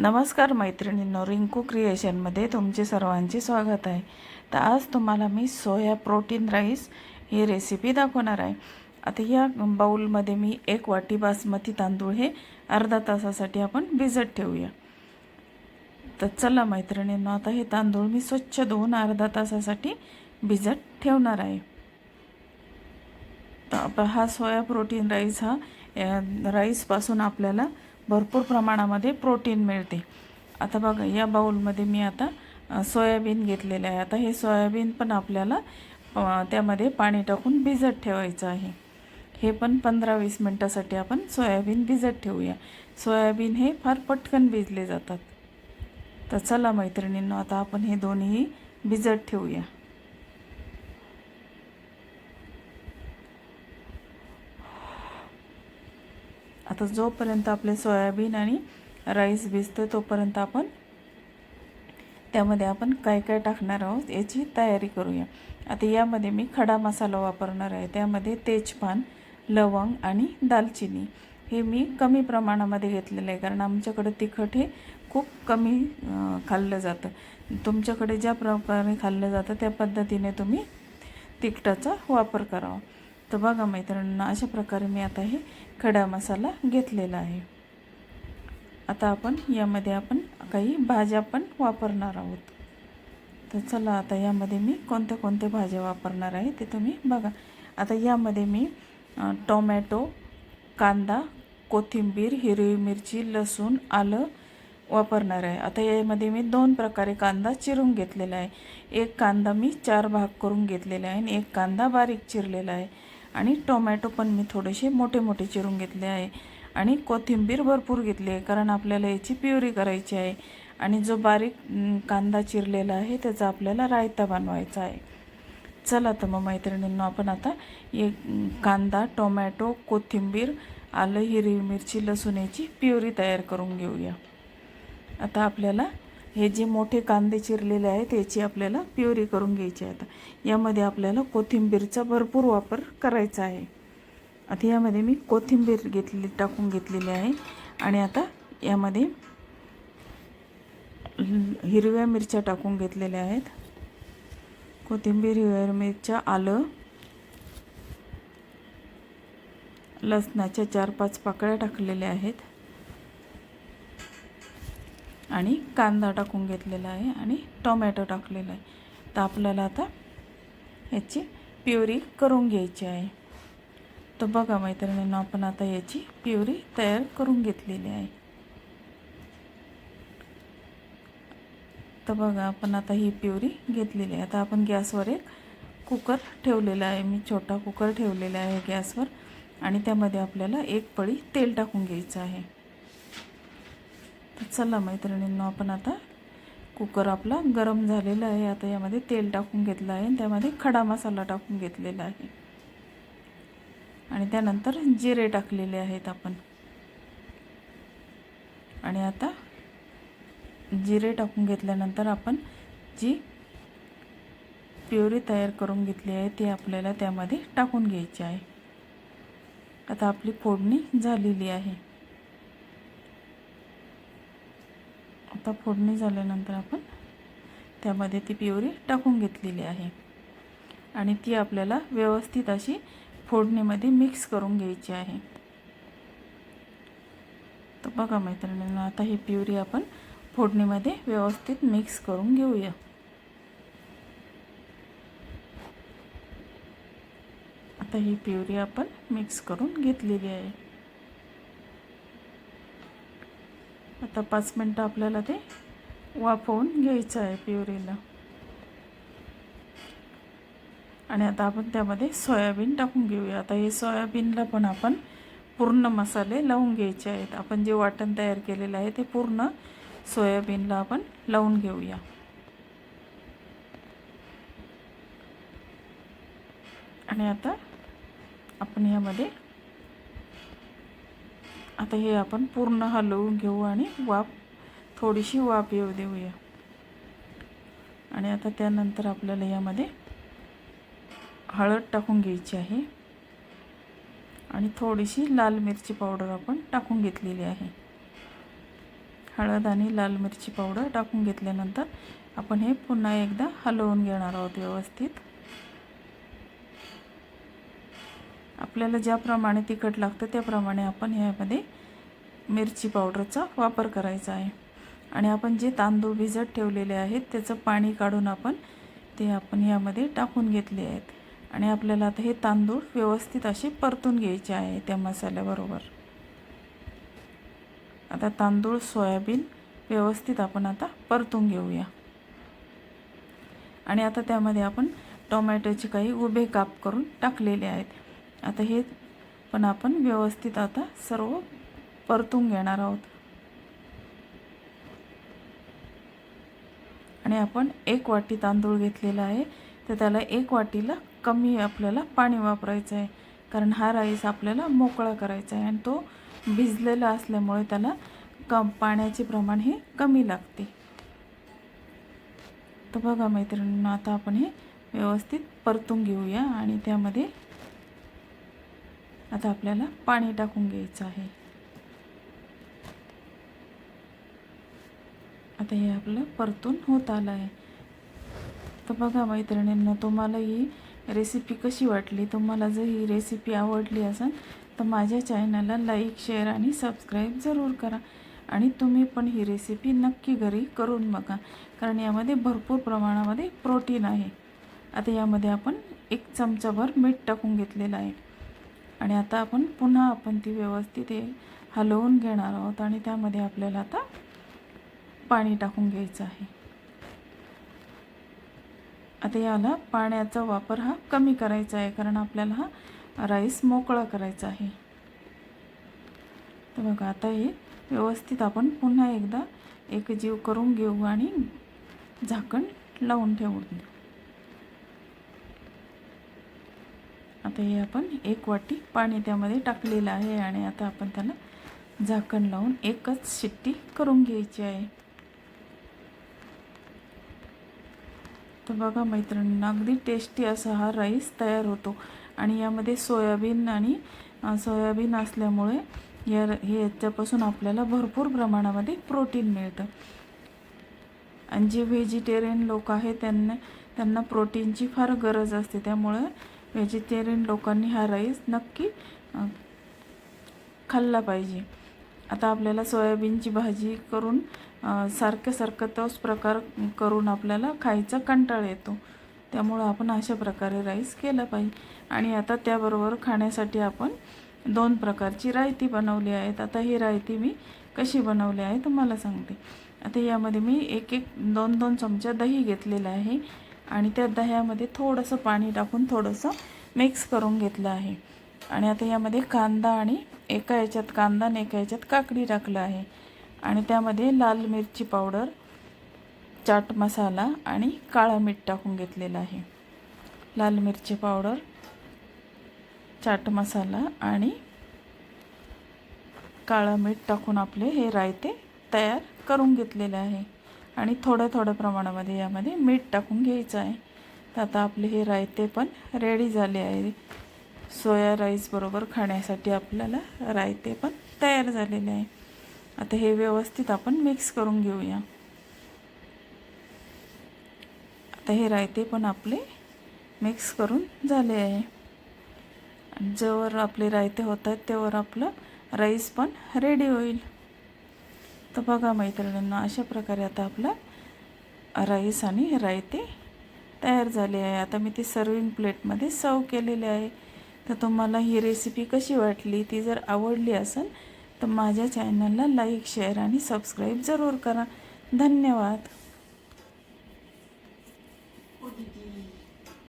नमस्कार मैत्रिणींनो रिंकू क्रिएशनमध्ये तुमचे सर्वांचे स्वागत आहे. तर आज तुम्हाला मी सोया प्रोटीन राईस ही रेसिपी दाखवणार आहे. आता या बाऊलमध्ये मी एक वाटी बासमती तांदूळ हे अर्धा तासासाठी आपण भिजत ठेवूया. तर चला मैत्रिणींनो आता हे तांदूळ मी स्वच्छ धुवून अर्धा तासासाठी भिजत ठेवणार आहे. तर हा सोया प्रोटीन राईस हा राईसपासून आपल्याला भरपूर प्रमाणामध्ये प्रोटीन मिळते. आता बघा या बाऊलमध्ये मी आता सोयाबीन घेतलेलं आहे. आता हे सोयाबीन पण आपल्याला त्यामध्ये पाणी टाकून भिजत ठेवायचं आहे. हे पण पंधरा वीस मिनटासाठी आपण सोयाबीन भिजत ठेवूया. सोयाबीन हे फार पटकन भिजले जातात. तर चला मैत्रिणींनो आता आपण हे दोन्ही भिजत ठेवूया. आता जोपर्यंत आपले सोयाबीन आणि राईस भिजतो तोपर्यंत आपण त्यामध्ये आपण काय काय टाकणार आहोत याची तयारी करूया. आता यामध्ये मी खडा मसाला वापरणार आहे. त्यामध्ये तेजपान लवंग आणि दालचिनी. हे मी कमी प्रमाणामध्ये घेतलेलं आहे कारण आमच्याकडे तिखट हे खूप कमी खाल्लं जातं. तुमच्याकडे ज्या प्रकारे खाल्लं जातं त्या पद्धतीने तुम्ही तिखटाचा वापर करावा. तर बघा मैत्रिणींना अशा प्रकारे मी आता हे खडा मसाला घेतलेला आहे. आता आपण यामध्ये आपण काही भाज्या पण वापरणार आहोत. तर चला आता यामध्ये मी कोणत्या कोणत्या भाज्या वापरणार आहे ते तुम्ही बघा. आता यामध्ये मी टोमॅटो कांदा कोथिंबीर हिरवी मिरची लसूण आलं वापरणार आहे. आता यामध्ये मी दोन प्रकारे कांदा चिरून घेतलेला आहे. एक कांदा मी चार भाग करून घेतलेला आहे आणि एक कांदा बारीक चिरलेला आहे. आणि टोमॅटो पण मी थोडेसे मोठे मोठे चिरून घेतले आहे. आणि कोथिंबीर भरपूर घेतली आहे कारण आपल्याला याची प्युरी करायची आहे. आणि जो बारीक कांदा चिरलेला आहे त्याचा आपल्याला रायता बनवायचा आहे. चला तर मग मैत्रिणींनो आपण आता एक कांदा टोमॅटो कोथिंबीर आलं हिरवी मिरची लसूण याची प्युरी तयार करून घेऊया. आता आपल्याला हे जे मोठे कांदे चिरलेले आहेत याची आपल्याला प्युरी करून घ्यायची आहे आता. यामध्ये आपल्याला कोथिंबीरचा भरपूर वापर करायचा आहे. आता यामध्ये मी कोथिंबीर घेतली टाकून घेतलेली आहे. आणि आता यामध्ये हिरव्या मिरच्या टाकून घेतलेल्या आहेत. कोथिंबीर हिरव्या मिरच्या आलं लसणाच्या चार पाच पाकळ्या टाकलेल्या आहेत. आणि कांदा टाकून घेतलेला आहे आणि टोमॅटो टाकलेला आहे. तर आपल्याला आता याची प्युरी करून घ्यायची आहे. तर बघा मैत्रिणींना आपण आता याची प्युरी तयार करून घेतलेली आहे. तर बघा आपण आता ही प्युरी घेतलेली आहे. आता आपण गॅसवर एक कुकर ठेवलेला आहे. मी छोटा कुकर ठेवलेला आहे गॅसवर. आणि त्यामध्ये आपल्याला एक पळी तेल टाकून घ्यायचं आहे. तर चला मैत्रिणींनो आपण आता कुकर आपला गरम झालेला आहे. आता यामध्ये तेल टाकून घेतलं आहे आणि त्यामध्ये खडा मसाला टाकून घेतलेला आहे. आणि त्यानंतर जिरे टाकलेले आहेत आपण. आणि आता जिरे टाकून घेतल्यानंतर आपण जी प्युरी तयार करून घेतली आहे ती आपल्याला त्यामध्ये टाकून घ्यायची आहे. आता आपली फोडणी झालेली आहे. आता फोडणी झाल्यानंतर आपण त्यामध्ये ती प्युरी टाकून घेतलेली आहे. आणि ती आपल्याला व्यवस्थित अशी फोडणीमध्ये मिक्स करून घ्यायची आहे. तर बघा मैत्रिणींना आता ही प्युरी आपण फोडणीमध्ये व्यवस्थित मिक्स करून घेऊया. आता ही प्युरी आपण मिक्स करून घेतलेली आहे. आता पाच मिनटं आपल्याला ते वाफवून घ्यायचं आहे प्युरीला. आणि आता आपण त्यामध्ये सोयाबीन टाकून घेऊया. आता हे सोयाबीनला पण आपण पूर्ण मसाले लावून घ्यायचे आहेत. आपण जे वाटण तयार केलेलं आहे ते पूर्ण सोयाबीनला आपण लावून घेऊया. आणि आता आपण यामध्ये आता हे आपण पूर्ण हलवून घेऊ आणि वाफ थोडीशी वाफ येऊ देऊया. आणि आता त्यानंतर आपल्याला यामध्ये हळद टाकून घ्यायची आहे. आणि थोडीशी लाल मिरची पावडर आपण टाकून घेतलेली आहे. हळद आणि लाल मिरची पावडर टाकून घेतल्यानंतर आपण हे पुन्हा एकदा हलवून घेणार आहोत व्यवस्थित. आपल्याला ज्याप्रमाणे तिखट लागतं त्याप्रमाणे आपण ह्यामध्ये मिरची पावडरचा वापर करायचा आहे. आणि आपण जे तांदूळ भिजत ठेवलेले आहेत त्याचं पाणी काढून आपण ते आपण यामध्ये टाकून घेतले आहेत. आणि आपल्याला आता हे तांदूळ व्यवस्थित असे परतून घ्यायचे आहे त्या मसाल्याबरोबर. आता तांदूळ सोयाबीन व्यवस्थित आपण आता परतून घेऊया. आणि आता त्यामध्ये आपण टोमॅटोचे काही उभे काप करून टाकलेले आहेत. आता हे पण आपण व्यवस्थित आता सर्व परतून घेणार आहोत. आणि आपण एक वाटी तांदूळ घेतलेला आहे तर त्याला एक वाटीला कमी आपल्याला पाणी वापरायचं आहे. कारण हा राईस आपल्याला मोकळा करायचा आहे आणि तो भिजलेला असल्यामुळे त्याला कम पाण्याचे प्रमाण हे कमी लागते. तर बघा मैत्रिणींना आता आपण हे व्यवस्थित परतून घेऊया आणि त्यामध्ये आता आपल्याला पाणी टाकून घ्यायचं आहे. आता हे आपलं परतून होत आलं आहे तर बघा मैत्रिणींना तुम्हाला ही रेसिपी कशी वाटली? तुम्हाला जर ही रेसिपी आवडली असेल तर माझ्या चॅनलला लाईक शेअर आणि सबस्क्राईब जरूर करा. आणि तुम्ही पण ही रेसिपी नक्की घरी करून बघा. कारण यामध्ये भरपूर प्रमाणामध्ये प्रोटीन आहे. आता यामध्ये आपण एक चमचाभर मीठ टाकून घेतलेलं आहे. आणि आता आपण पुन्हा आपण ती व्यवस्थित हे हलवून घेणार आहोत आणि त्यामध्ये आपल्याला आता पाणी टाकून घ्यायचं आहे. आता याला पाण्याचा वापर हा कमी करायचा आहे कारण आपल्याला हा राईस मोकळा करायचा आहे. तर बघा आता हे व्यवस्थित आपण पुन्हा एकदा एकजीव करून घेऊ आणि झाकण लावून ठेवून देऊ. आता हे आपण एक वाटी पाणी त्यामध्ये टाकलेलं आहे आणि आता आपण त्याला झाकण लावून एकच शिट्टी करून घ्यायची आहे. तर बघा मैत्रिणींना अगदी टेस्टी असा हा राईस तयार होतो. आणि यामध्ये सोयाबीन आणि सोयाबीन असल्यामुळे या हे याच्यापासून आपल्याला भरपूर प्रमाणामध्ये प्रोटीन मिळतं. आणि जे व्हेजिटेरियन लोक आहेत त्यांना त्यांना प्रोटीनची फार गरज असते. त्यामुळे व्हेजिटेरियन लोकांनी हा राईस नक्की खाल्ला पाहिजे. आता आपल्याला सोयाबीनची भाजी करून सारखं सारखं तोच प्रकार करून आपल्याला खायचा कंटाळ येतो. त्यामुळं आपण अशा प्रकारे राईस केला पाहिजे. आणि आता त्याबरोबर खाण्यासाठी आपण दोन प्रकारची रायती बनवली आहेत. आता ही रायती मी कशी बनवली आहे तुम्हाला सांगते. आता यामध्ये मी एक एक दोन दोन चमचा दही घेतलेलं आहे. आणि त्या दह्यामध्ये थोडंसं पाणी टाकून थोडंसं मिक्स करून घेतलं आहे. आणि आता यामध्ये कांदा आणि एका याच्यात कांदा आणि एका याच्यात काकडी टाकलं आहे. आणि त्यामध्ये लाल मिरची पावडर चाट मसाला आणि काळा मीठ टाकून घेतलेला आहे. लाल मिरची पावडर चाट मसाला आणि काळा मीठ टाकून आपले हे रायते तयार करून घेतलेले आहे. आणि थोड्या थोड्या प्रमाणामध्ये यामध्ये मीठ टाकून घ्यायचं आहे. तर आता आपले हे रायते पण रेडी झाले आहे. सोया राईसबरोबर खाण्यासाठी आपल्याला रायते पण तयार झालेले आहे. आता हे व्यवस्थित आपण मिक्स करून घेऊया. आता हे रायते पण आपले मिक्स करून झाले आहे. जेवर आपले रायते होत आहेत त्यावर आपलं राईस पण रेडी होईल. तर बघा मैत्रिणींना अशा प्रकारे आता आपला राईस आणि रायते तयार झाले आहे. आता मी ती सर्विंग प्लेटमध्ये सर्व केलेले आहे. तर तुम्हाला ही रेसिपी कशी वाटली ती जर आवडली असेल तर माझ्या चॅनलला लाईक शेअर आणि सबस्क्राईब जरूर करा. धन्यवाद.